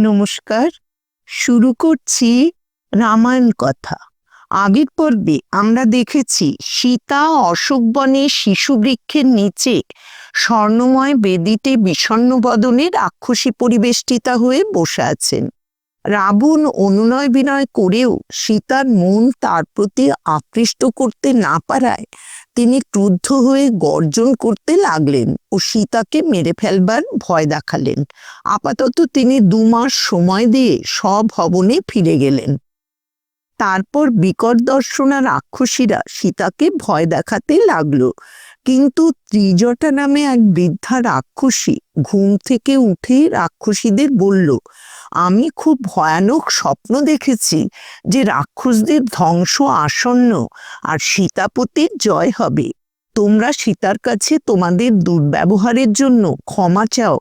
নমস্কার, শুরু করছি রামায়ণ কথা। আগের পর্বে আমরা দেখেছি সীতা অশোক বনে শিশু বৃক্ষের নিচে স্বর্ণময় বেদিতে বিষণ্ণ বদনে রাক্ষসী পরিবেষ্টিতা হয়ে বসে আছেন। রাবণ অনুনয় বিনয় করেও সীতার মন তার প্রতি আকৃষ্ট করতে না পারায় তিনি ক্রুদ্ধ হয়ে গর্জন করতে লাগলেন ও সীতাকে মেরে ফেলবার ভয় দেখালেন। আপাতত তিনি দু মাস সময় দিয়ে স্বভবনে ফিরে গেলেন। তারপর বিকট দর্শনা রাক্ষসীরা সীতাকে ভয় দেখাতে লাগল। কিন্তু ত্রিজটা নামে এক বৃদ্ধা রাক্ষসী ঘুম থেকে উঠে রাক্ষসীদের বলল আমি খুব ভয়ানক স্বপ্ন দেখেছি যে রাক্ষসদের ধ্বংস আসন্ন আর সীতাপতির জয় হবে। তোমরা সীতার কাছে তোমাদের দুর্ব্যবহারের জন্য ক্ষমা চাও,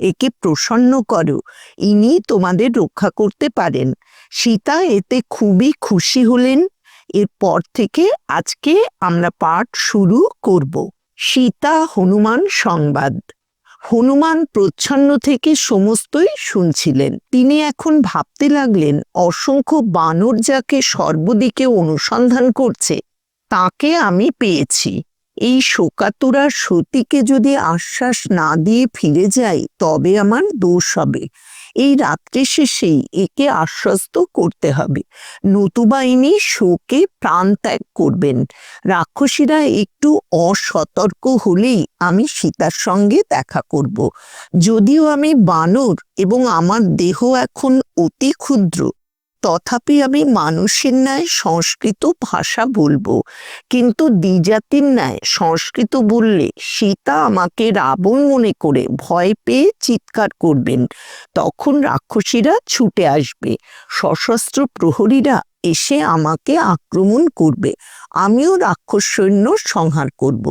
একে প্রসন্ন করো, ইনি তোমাদের রক্ষা করতে পারেন। সীতা এতে খুবই খুশি হলেন। এরপর থেকে আজকে আমরা পাঠ শুরু করব। সীতা হনুমান সংবাদ। হনুমান প্রচ্ছন্ন থেকে সমস্তই শুনছিলেন। তিনি এখন ভাবতে লাগলেন, অসংখ্য বানর যাকে সর্বদিকে অনুসন্ধান করছে, তাকে আমি পেয়েছি। এই শোকাতুরা সতীকে যদি আশ্বাস না দিয়ে ফিরে যাই তবে আমার দোষ হবে। এই রাত্রে শেষেই একে আশ্বস্ত করতে হবে। নতুবা ইনি শোকে প্রাণ ত্যাগ করবেন। রাক্ষসীরা একটু অসতর্ক হলেই আমি সীতার সঙ্গে দেখা করব। যদিও আমি বানর এবং আমার দেহ এখন অতি ক্ষুদ্র তথাপি আমি মানুষের ন্যায় সংস্কৃত ভাষা বলব। কিন্তু দ্বিজাতির ন্যায় সংস্কৃত বললে সীতা আমাকে রাবণ মনে করে ভয় পেয়ে চিৎকার করবেন। তখন রাক্ষসীরা ছুটে আসবে। সশস্ত্র প্রহরীরা এসে আমাকে আক্রমণ করবে। আমিও রাক্ষস সৈন্য সংহার করব।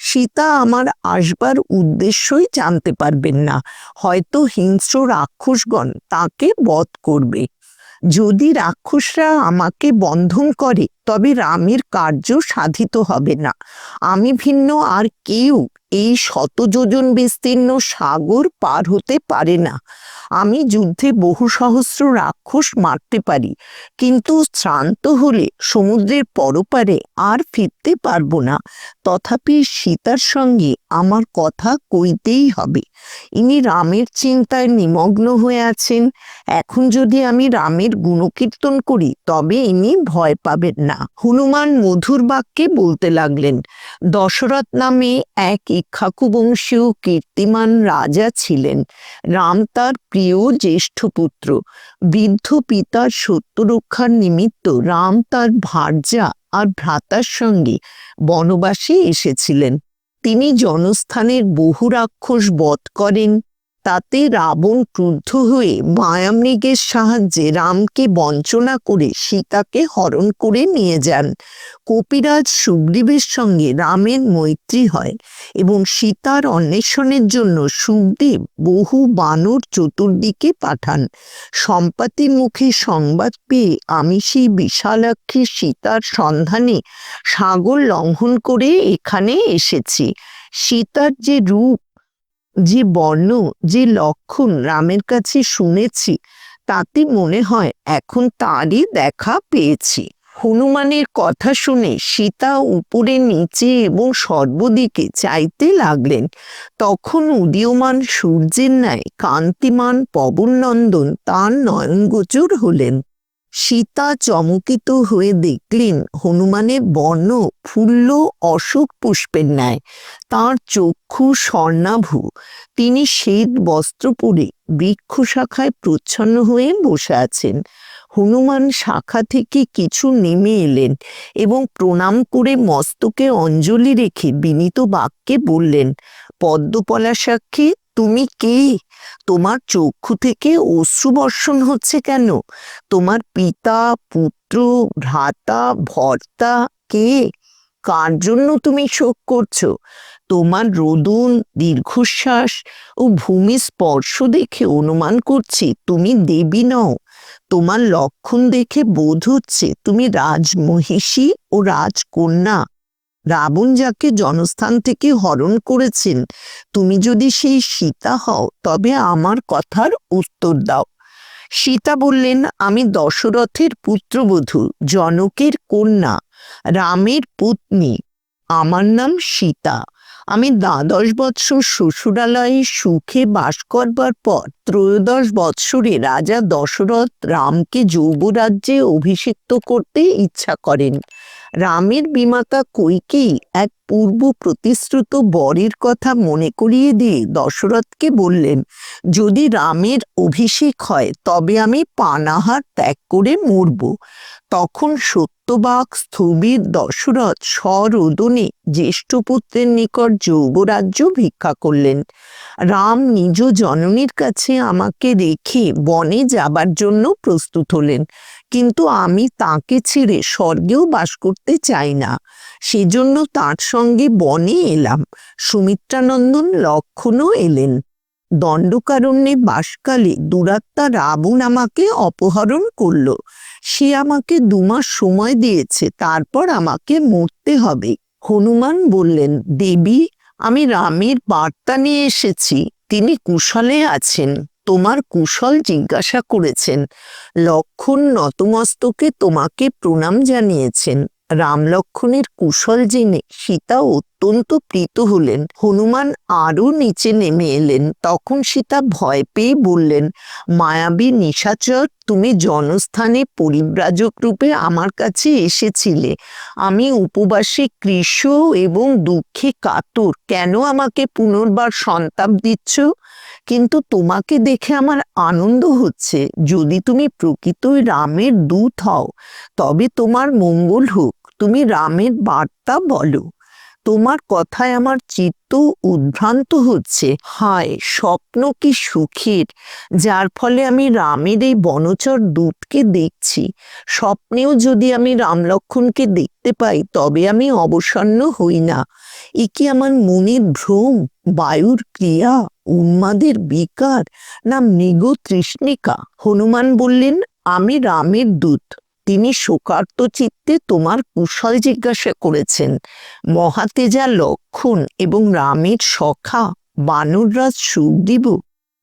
সীতা আমার আসবার উদ্দেশ্যই জানতে পারবেন না। হয়তো হিংস্র রাক্ষসগণ তাকে বধ করবে। যদি রাক্ষসরা আমাকে বন্ধন করে, তবে রামের কার্য সাধিত হবে না। আমি ভিন্ন আর কেউ এই শতযোজন বিস্তীর্ণ সাগর পার হতে পারে না। আমি যুদ্ধে বহু সহস্র রাক্ষস মারতে পারি, কিন্তু শ্রান্ত হলে সমুদ্রের পরপারে আর ফিরতে পারব না। তথাপি সীতার সঙ্গে আমার কথা কইতেই হবে। ইনি রামের চিন্তায় নিমগ্ন হয়ে আছেন। এখন যদি আমি রামের গুণকীর্তন করি, তবে ইনি ভয় পাবেন না। হনুমান মধুর বাক্যে বলতে লাগলেন, দশরথ নামে এক ইক্ষাকু বংশীয় কীর্তিমান রাজা ছিলেন। রাম তার প্রিয় জ্যেষ্ঠ পুত্র, বৃদ্ধ পিতার সত্য রক্ষার নিমিত্ত রাম তার ভার্যা আর ভ্রাতার সঙ্গে বনবাসে এসেছিলেন। তিনি জনস্থানের বহু রাক্ষস বধ করেন। তাতে রাবণ ক্রুদ্ধ হয়ে মায়ামৃগের সাহায্যে রামকে বঞ্চনা করে সীতাকে হরণ করে নিয়ে যান। কপিরাজ সুগ্রীবের সঙ্গে রামের মৈত্রী হয় এবং সীতার অন্বেষণের জন্য সুগ্রীব বহু বানর চতুর্দিকে পাঠান। সম্পাতির মুখে সংবাদ পেয়ে আমি সেই বিশালাক্ষী সীতার সন্ধানে সাগর লঙ্ঘন করে এখানে এসেছি। সীতার যে রূপ যে বর্ণ, যে লক্ষণ রামের কাছে শুনেছি, তাতে মনে হয় এখন তারই দেখা পেয়েছি। হনুমানের কথা শুনে সীতা উপরে, নিচে এবং সর্বদিকে চাইতে লাগলেন। তখন উদীয়মান সূর্যের ন্যায় কান্তিমান পবননন্দন তার নয়নগোচর হলেন। সীতা চমকিত হয়ে দেখলেন হনুমানের বর্ণ ফুল্ল অশোক পুষ্পের ন্যায়। তাঁর চক্ষু স্বর্ণাভু। তিনি শ্বেত বস্ত্র পরে বৃক্ষ শাখায় প্রচ্ছন্ন হয়ে বসে আছেন। হনুমান শাখা থেকে কিছু নেমে এলেন এবং প্রণাম করে মস্তকে অঞ্জলি রেখে বিনীত বাক্যে বললেন পদ্মপলা সাক্ষী তুমি কে? তোমার চক্ষু থেকে অশ্রু বর্ষণ হচ্ছে কেন? তোমার পিতা, পুত্র, ভ্রাতা, ভর্তা কে? কার জন্য তুমি শোক করছ? তোমার রোদন, দীর্ঘশ্বাস ও ভূমি স্পর্শ দেখে অনুমান করছি তুমি দেবী নও। তোমার লক্ষণ দেখে বোধ হচ্ছে তুমি রাজমহিষী ও রাজকন্যা। রাবণ যাকে জনস্থান থেকে হরণ করেছেন, তুমি যদি সেই সীতা হও, তবে আমার কথার উত্তর দাও। সীতা বললেন, আমি দশরথের পুত্রবধূ, জনকের কন্যা, রামের পত্নী, আমার নাম সীতা। আমি দ্বাদশ বৎসর শ্বশুরালয়ে সুখে বাস করবার পর ত্রয়োদশ বৎসরে রাজা দশরথ রামকে যৌবরাজ্যে অভিষিক্ত করতে ইচ্ছা করেন। রামের বিমাতা কৈকেই এক পূর্ব প্রতিশ্রুত বরের কথা মনে করিয়ে দিয়ে দশরথকে বললেন, যদি রামের অভিষেক হয়, তবে আমি পানাহার ত্যাগ করে মরব। তখন সত্যবাক স্থবির দশরথ স্বরোদনে জ্যেষ্ঠ পুত্রের নিকট যৌবরাজ্য ভিক্ষা করলেন। রাম নিজ জননীর কাছে আমাকে রেখে বনে যাবার জন্য প্রস্তুত হলেন, কিন্তু আমি তাকে ছেড়ে স্বর্গেও বাস করতে চাই না। সেজন্য তার সঙ্গে বনে এলাম। সুমিত্রানন্দন লক্ষণও এলেন। দণ্ডকারণ্যে বাসকালে দুরাত্মা রাবণ আমাকে অপহরণ করল। সে আমাকে দুমাস সময় দিয়েছে, তারপর আমাকে মরতে হবে। হনুমান বললেন, দেবী, আমি রামের বার্তা নিয়ে এসেছি। তিনি কুশলে আছেন। তোমার কুশল জিজ্ঞাসা করেছেন। লক্ষণ নতমস্তকে তোমাকে প্রণাম জানিয়েছেন। রাম লক্ষণের কুশল জেনে সীতা অত্যন্ত প্রীত হলেন। হনুমান আরও নিচে নেমে এলেন। তখন সীতা ভয় পেয়ে বললেন, মায়াবী নিশাচর, তুমি জনস্থানে পরিব্রাজক রূপে আমার কাছে এসেছিলে। আমি উপবাসে কৃষ এবং দুঃখে কাতর। কেন আমাকে পুনর্বার সন্তাপ দিচ্ছ? কিন্তু তোমাকে দেখে আমার আনন্দ হচ্ছে। যদি তুমি প্রকৃতই রামের দূত হও, তবে তোমার মঙ্গল হোক। তুমি রামের বার্তা বলো। তোমার কথায় আমার চিত্ত উদ্ভ্রান্ত হচ্ছে। হায়, স্বপ্ন কি সুখের! যার ফলে আমি রামের এই বনচর দূতকে দেখছি। স্বপ্নেও যদি আমি রাম রামলক্ষণকে দেখতে পাই, তবে আমি অবসন্ন হই না। এ কি আমার মনের ভ্রম? বায়ুর ক্রিয়া? উন্মাদের বিকার নাম মৃগ তৃষ্ণিকা। হনুমান বললেন, আমি রামের দূত। তিনি শোকার্ত চিত্তে তোমার কুশল জিজ্ঞাসা করেছেন। মহাতেজা লক্ষণ এবং রামের সখা বানররাজ সুখদেব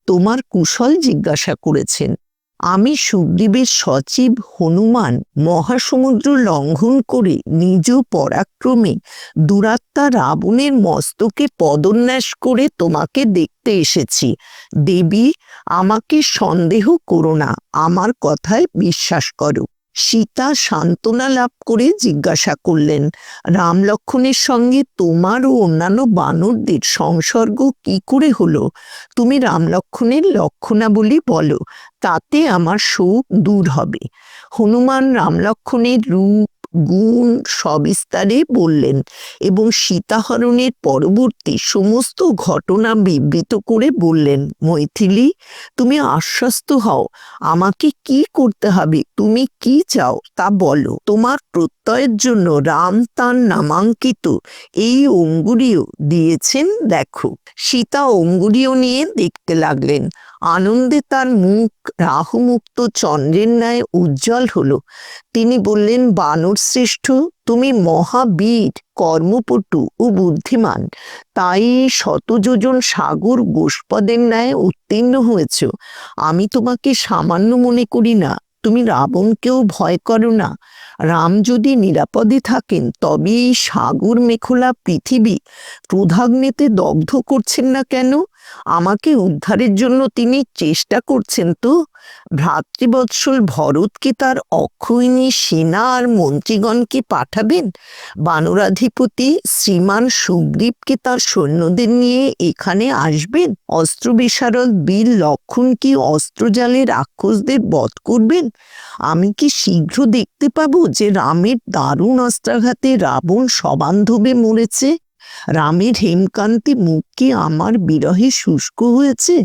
তোমার কুশল জিজ্ঞাসা করেছেন। আমি সুগ্রীবের সচিব, হনুমান, মহাসমুদ্র লঙ্ঘন করে নিজ পরাক্রমে দুরাত্মা রাবণের মস্তকে পদন্যাস করে তোমাকে দেখতে এসেছি। দেবী, আমাকে সন্দেহ করো না, আমার কথায় বিশ্বাস করো। সীতা সান্ত্বনা লাভ করে জিজ্ঞাসা করলেন, রাম লক্ষণের সঙ্গে তোমার ও অন্যান্য বানরদের সংসর্গ কি করে হলো? তুমি রাম লক্ষণের লক্ষণাবলী বলো, তাতে আমার শোক দূর হবে। হনুমান রাম লক্ষণের রূপ গুণ সবিস্তারে বললেন এবং সীতাহরণের পরবর্তী সমস্ত ঘটনা বিবৃত করে বললেন, মৈথিলি, তুমি আশ্বস্ত হও, আমাকে কি করতে হবে, তুমি কি চাও তা বলো। তোমার প্রত্যয়ের জন্য রাম তার নামাঙ্কিত, এই অঙ্গুরীয় দিয়েছেন, দেখো। সীতা অঙ্গুরীয় নিয়ে দেখতে লাগলেন। আনন্দে তার মুখ রাহুমুক্ত, চন্দ্রের ন্যায় উজ্জ্বল হলো। তিনি বললেন, বানর শ্রেষ্ঠ, তুমি মহাবীর, কর্মপটু ও বুদ্ধিমান। তাই শত যোজন সাগর গোষ্পদের ন্যায় উত্তীর্ণ হয়েছ। আমি তোমাকে সামান্য মনে করি না, তুমি রাবণকেও ভয় করো না। রাম যদি নিরাপদে থাকেন তবে এই সাগর মেখলা পৃথিবী। ক্রোধাগ্নেতে দগ্ধ করছেন না কেন? আমাকে উদ্ধারের জন্য তিনি চেষ্টা করছেন তো। ভ্রাতৃবৎসল ভরতকে তার অক্ষয়িনী সেনা আর মন্ত্রীগণকে পাঠাবেন? বানরাধিপতি শ্রীমান সুগ্রীবকে তার সৈন্যদের নিয়ে এখানে আসবেন? অস্ত্র বিশারদ বীর লক্ষণ কি অস্ত্রজালে রাক্ষসদের বধ করবেন? আমি কি শীঘ্র দেখতে পাবো যে রামের দারুণ অস্ত্রাঘাতে রাবণ সবান্ধবে মরেছে? রামের হেমকান্তি মুখ কি আমার বিরহে শুষ্ক হয়েছে।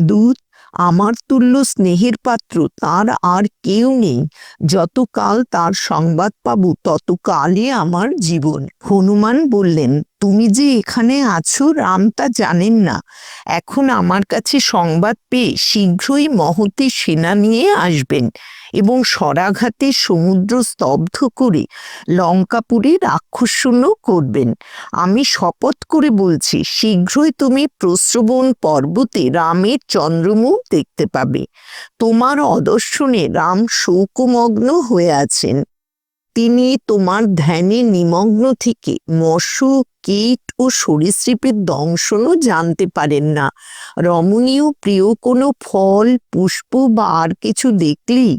দূত, আমার তুল্য স্নেহের পাত্র, তার আর কেউ নেই। যতকাল তার সংবাদ পাবো, ততকালই আমার জীবন। হনুমান বললেন তুমি যে এখানে আছো, রাম তা জানেন না। এখন আমার কাছে সংবাদ পেয়ে শীঘ্রই মহতে সেনা নিয়ে আসবেন এবং সরাঘাতে সমুদ্র স্তব্ধ করে লঙ্কাপুরে রাক্ষসশূন্য করবেন। আমি শপথ করে বলছি, শীঘ্রই তুমি প্রশ্রবণ পর্বতে রামের চন্দ্রমুখ দেখতে পাবে। তোমার অদর্শনে রাম শোকমগ্ন হয়ে আছেন। তিনি তোমার ধ্যানে নিমগ্ন থেকে মৎস্য কীট ও সরীসৃপের দংশনও জানতে পারেন না। রমণীয় প্রিয় কোনো ফল, পুষ্প বা আর কিছু দেখলেই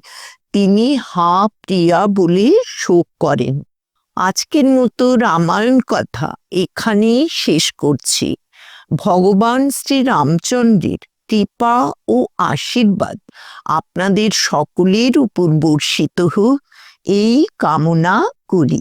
তিনি হা, প্রিয়া বলে শোক করেন। আজকের মতো রামায়ণ কথা এখানেই শেষ করছি। ভগবান শ্রী রামচন্দ্রের কৃপা ও আশীর্বাদ আপনাদের সকলের উপর বর্ষিত হোক। এই কামনা করি।